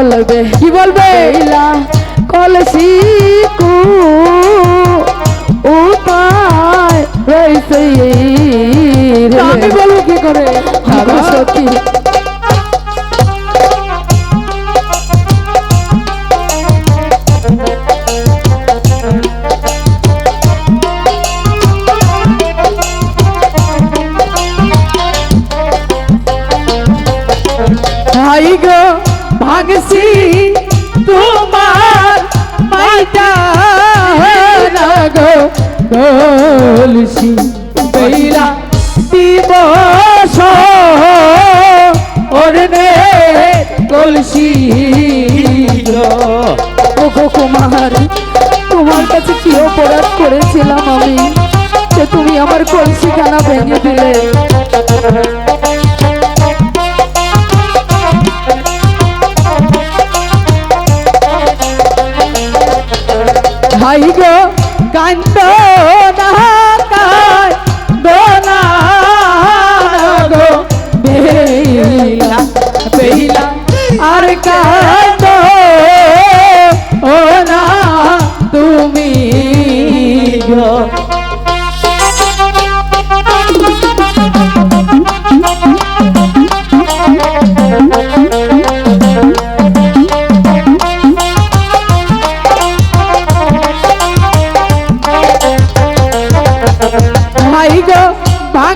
বলবে কি বলবে? বেলা কলসি কু উপায় রয়েছে আমি বলব কি করে? সত্যি? ভাই গো ভাগছি তোমার মাইটা গো কলসি বেলা দিবস ওরনে কলসি ওগো কুমার, তোমার কাছে কি অপরাধ করেছিলাম আমি? যে তুমি আমার কলসিখানা ভেঙে দিলে। কান্দ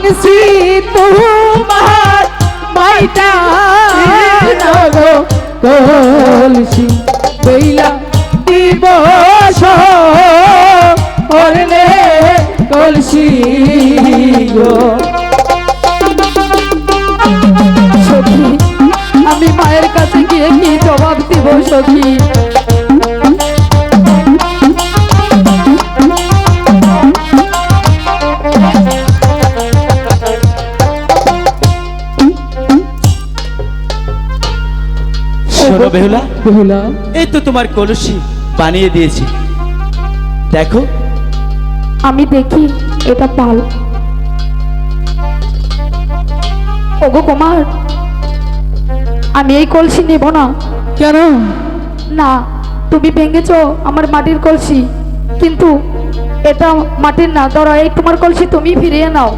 ভাঙছি তোমার মাইটা। গো কলসি বেলা দিবস কলসি গো। সখী, আমি মায়ের কাছে গিয়ে কি জবাব দিব সখী? বেহুলা? বেহুলা। এই তো তোমার কলসি বানিয়ে দিয়েছি। দেখো। আমি দেখি এটা পাল। ওগো কুমার আমি এই কলসি নেব না। কেন? না তুমি ভেঙেছ আমার মাটির কলসি। কিন্তু এটা মাটির না ধরো এই তোমার কলসি তুমি ফিরিয়ে নাও।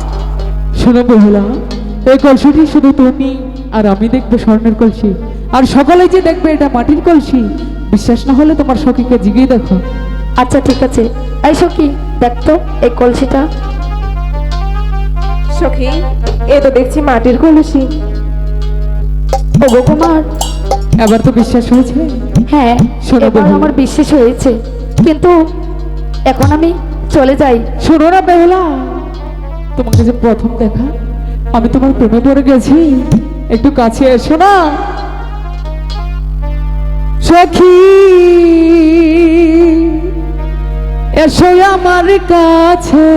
শোনো বেহুলা এই কলসিটি শুধু তুমি আর আমি দেখব স্বর্ণের কলসি। আর সকলে যে দেখবে এটা মাটির কলসি বিশ্বাস না হলে তোমার সখীকে জিগিয়ে দেখো। আচ্ছা ঠিক আছে। এই সখী দেখতো এই কলসিটা। সখী এ তো দেখছি মাটির কলসি। ওগো কুমার। এবার তো বিশ্বাস হয়েছে। হ্যাঁ শোনো এবার আমার বিশ্বাস হয়েছে। কিন্তু এখন আমি চলে যাই। শোনো না বেহুলা। তোমাকে যে প্রথম দেখা আমি তোমার প্রেমে পড়ে গেছি। একটু কাছে এসো না। সখী এসো আমার কাছে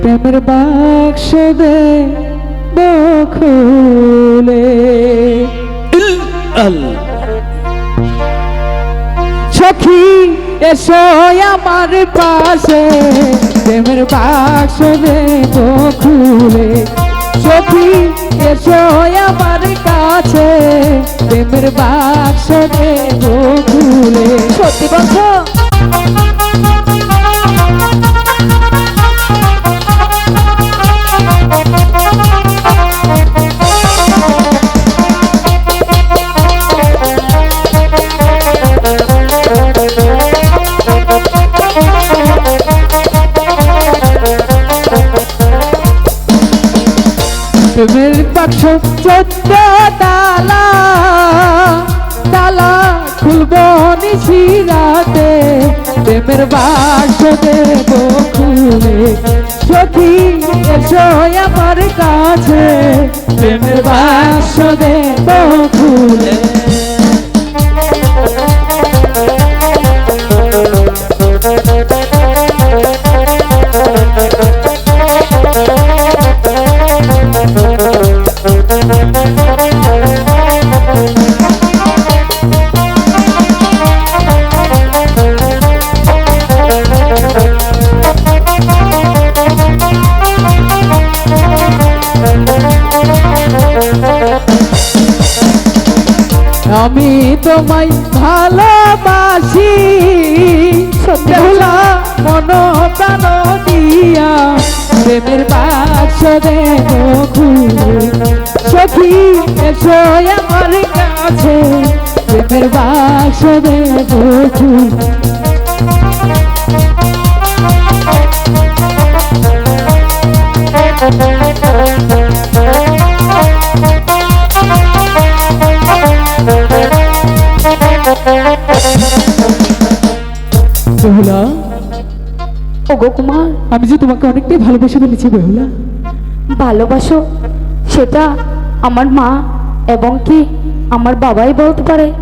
প্রেমের বাক্স দে বখুলে সখী এসো আমার পাশে প্রেমের বাক্স দেব খুলে সখী এসো আমার কাছে প্রেমের বাক্স দেব খুলে সত্যি বলছো? প্রেমের বাক্স চোদ্দ তালা তালা খুলব নিশি রাতে। প্রেমের বাক্স দেব খুলে সখী এসো আমার কাছে। প্রেমের বাক্স দেব খুলে আমি তোমায় ভালোবাসি। সত্যলা মন প্রাণ দিয়া প্রেমের দেব খুলে সখী, এসো আমার কাছে। প্রেমের বাক্স দেব বেহুলা। ওগো কুমার। আমি যে তোমাকে অনেকটাই ভালোবেসে ফেলেছি বেহুলা। ভালোবাসো সেটা আমার মা এবং কি আমার বাবাই বলতে পারে?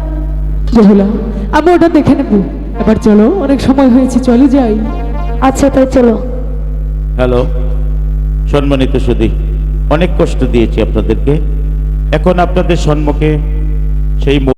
বেহুলা আমি ওটা দেখে নেব। এবার চলো অনেক সময় হয়েছে চলে যাই। আচ্ছা তাই চলো। হ্যালো সম্মানিত সুদী অনেক কষ্ট দিয়েছি আপনাদেরকে। এখন আপনাদের সম্মুখে সেই